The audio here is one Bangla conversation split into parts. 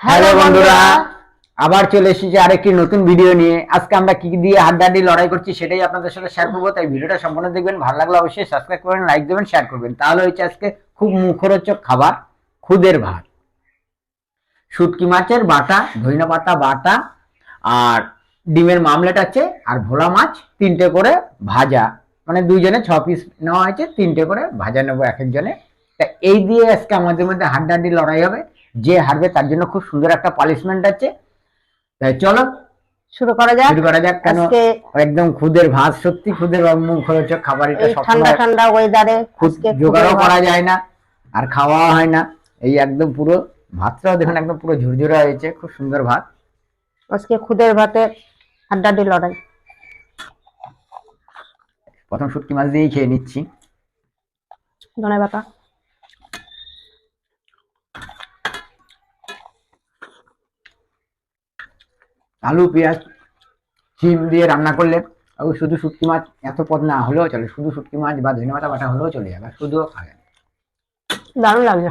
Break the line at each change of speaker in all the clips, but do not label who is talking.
হ্যালো বন্ধুরা আবার চলে এসেছি আরেকটি নতুন ভিডিও নিয়ে। আজকে আমরা কি দিয়ে হাড্ডাহাড্ডি লড়াই করছি সেটাই আপনাদের সাথে শেয়ার করব। তাই ভিডিওটা সম্পূর্ণ দেখবেন ভালো লাগলে অবশ্যই সাবস্ক্রাইব করবেন লাইক দেবেন শেয়ার করবেন। তাহলে হচ্ছে আজকে খুব মুখরোচক খাবার খুদের ভাত। শুটকি মাছের বাটা ধইনা পাতা বাটা আর ডিমের মামলেট আছে আর ভোলা মাছ তিনটে করে ভাজা। মানে দুইজনে ছ পিস নেওয়া হয়েছে তিনটে করে ভাজা নেব এক একজনে। তা এই দিয়ে আজকে আমাদের মধ্যে হাড্ডাহাড্ডি লড়াই হবে। যে হারবে তার জন্য খুব সুন্দর একটা পালিশমেন্ট আছে। তাই চলো
শুরু করা যাক।
শুরু করা যাক কেন একদম খুদের ভাত সত্যি খুদের মুখ হচ্ছে খাবার এটা
ঠান্ডা ঠান্ডা ওয়েদারে
জোগাড়ও করা যায় না আর খাওয়া হয় না। এই একদম পুরো ভাতটাও দেখুন একদম পুরো ঝুরঝুরে হয়েছে খুব সুন্দর ভাত।
আজকে খুদের ভাতে হাড্ডাডি লড়াই।
প্রথম শুটকি মাছ দিয়েই খেয়ে নিচ্ছি।
ধনে পাতা
আলু, পেঁয়াজ শিম দিয়ে রান্না করলে ও শুধু শুটকি মাছ এত পদ না হলেও চলে, শুধু শুটকি মাছ বা ধনে পাতা বাটা হলেও চলে যাবে শুধুও খাবে
দারুণ লাগছে।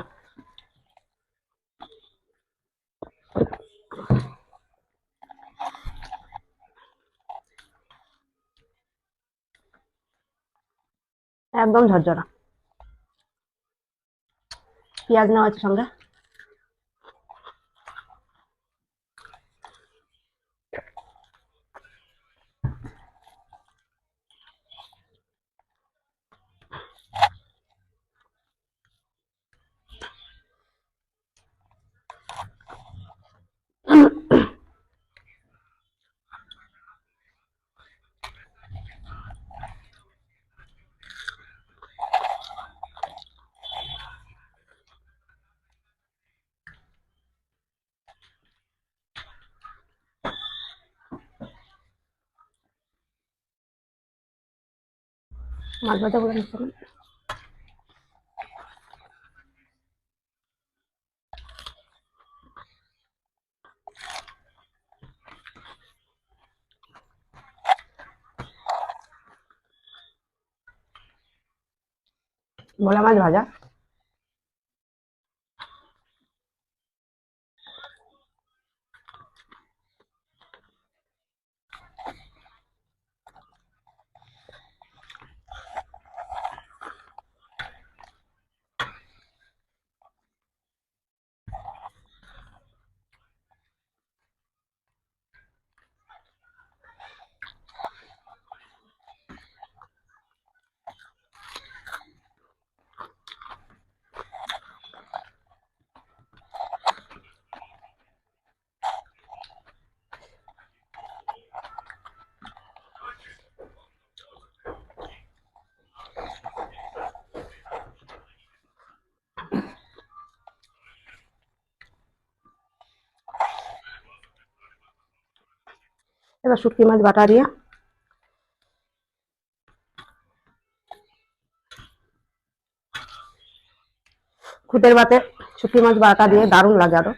একদম ঝরঝরা। পেঁয়াজ নেওয়া আছে সঙ্গে? মাছ ভাজা করে নিচ্ছি না। ভোলা মাছ ভাজা এবার শুটকি মাছ বাটা দিয়ে খুদের ভাতে শুটকি মাছ বাটা দিয়ে দারুণ লাগে আরও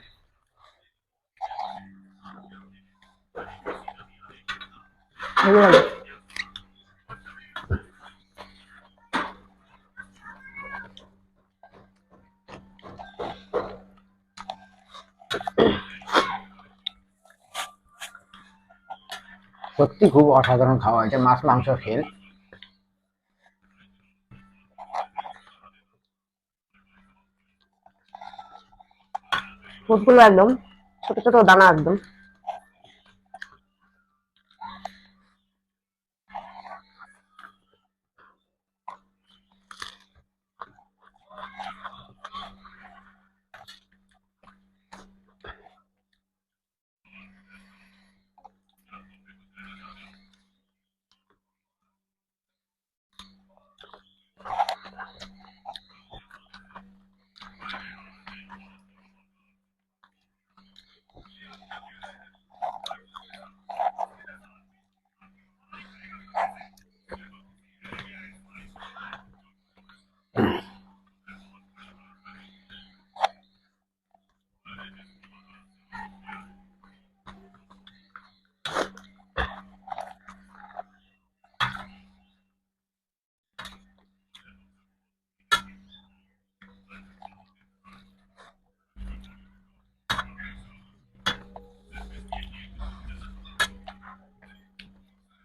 ভালো লাগে।
সত্যি খুব অসাধারণ খাওয়া হয়েছে মাছ মাংস খেল।
ফুটগুলো একদম ছোট ছোট দানা একদম।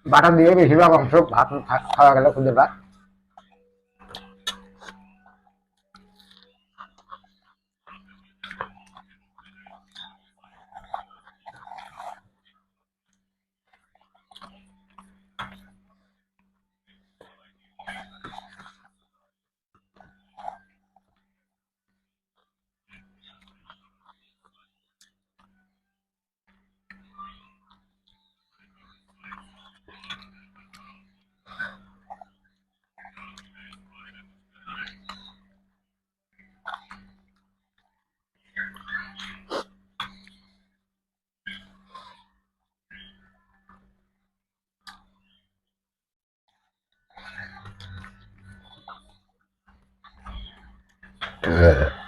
বাটা দিয়ে বেশিরভাগ অংশ ভাত খাওয়া গেল খুঁজে ভাত। 对。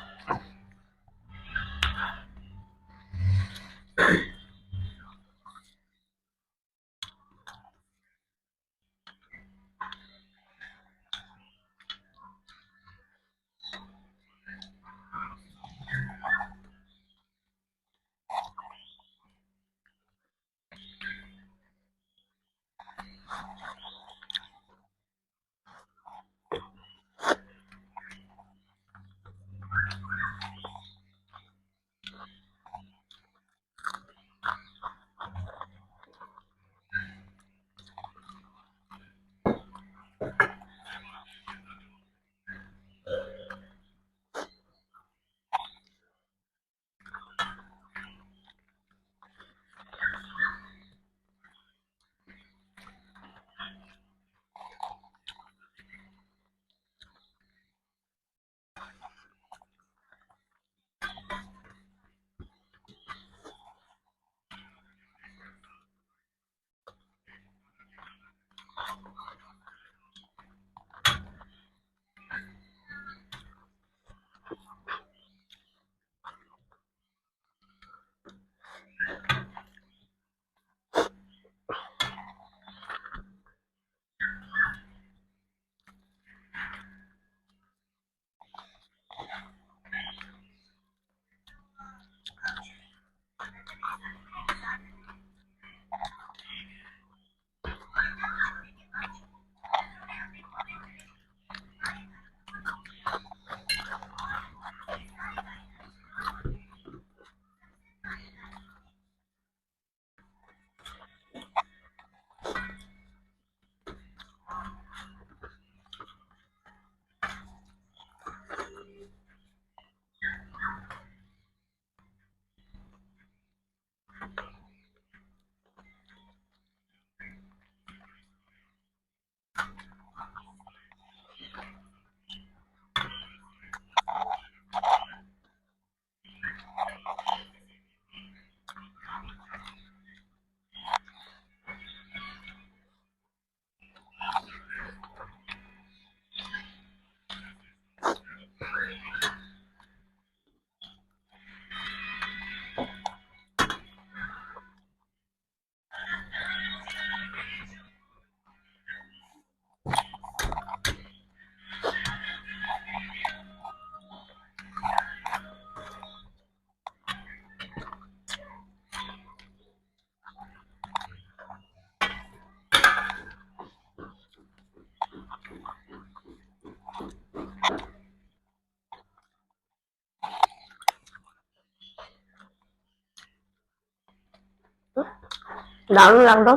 দারুণ লাগল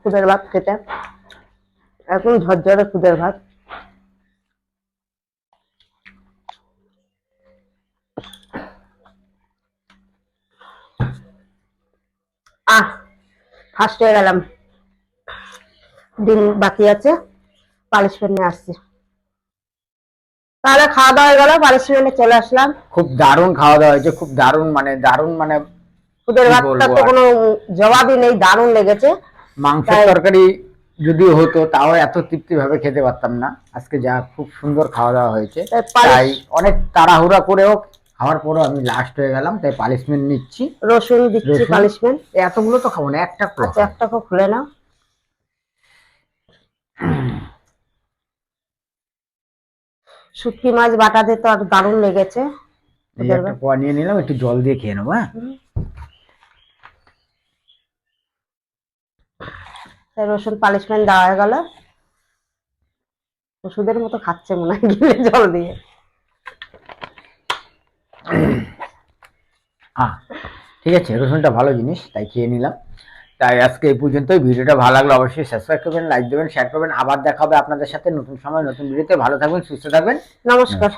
খুদের ভাত খেতে। এখন ঝরঝরে খুদের ভাত। আহ ফার্স্ট হয়ে গেলাম। দিন বাকি আছে পালিশমেন্ট নিয়ে আসছি। তাহলে খাওয়া দাওয়া হয়ে গেল পালিশমেন্টে চলে আসলাম।
খুব দারুণ খাওয়া দাওয়া হয়েছে, খুব দারুণ মানে দারুণ মানে
খুদের
কি
ভাতটা তো কোনো জবাবই নেই দারুণ লেগেছে।
মাংসের
তাই-
তরকারি যদি হতো তাও এত তৃপ্তি ভাবে খেতে পারতাম না। আজকে যা খুব সুন্দর খাওয়া দাওয়া হয়েছে।
তাই
অনেক তাড়াহুড়া করেও খাওয়ার পরেও আমি লাস্ট হয়ে গেলাম তাই পালিশমেন্ট নিচ্ছি।
রসুন দিচ্ছি পালিশমেন্ট
এতগুলো তো খাব না একটা
আচ্ছা একটা খুব খুলে নাও। শুটকি মাছ বাটাতে তো আর দারুণ লেগেছে।
এই একটা পোয়া নিয়ে নিলাম একটু জল দিয়ে খেয়ে নেব হ্যাঁ?
তাই রসুন পালিশমেন্ট দেওয়া হয়ে গেল। ওষুধের মতো খাচ্ছে মনে হয় গিলে জল দিয়ে।
ঠিক আছে রসুনটা ভালো জিনিস তাই খেয়ে নিলাম। তাই আজকে এই পর্যন্তই ভিডিওটা ভালো লাগল অবশ্যই সাবস্ক্রাইব করবেন লাইক দেবেন শেয়ার করবেন। আবার দেখা হবে আপনাদের সাথে নতুন সময় নতুন ভিডিওতে। ভালো থাকবেন সুস্থ থাকবেন।
নমস্কার।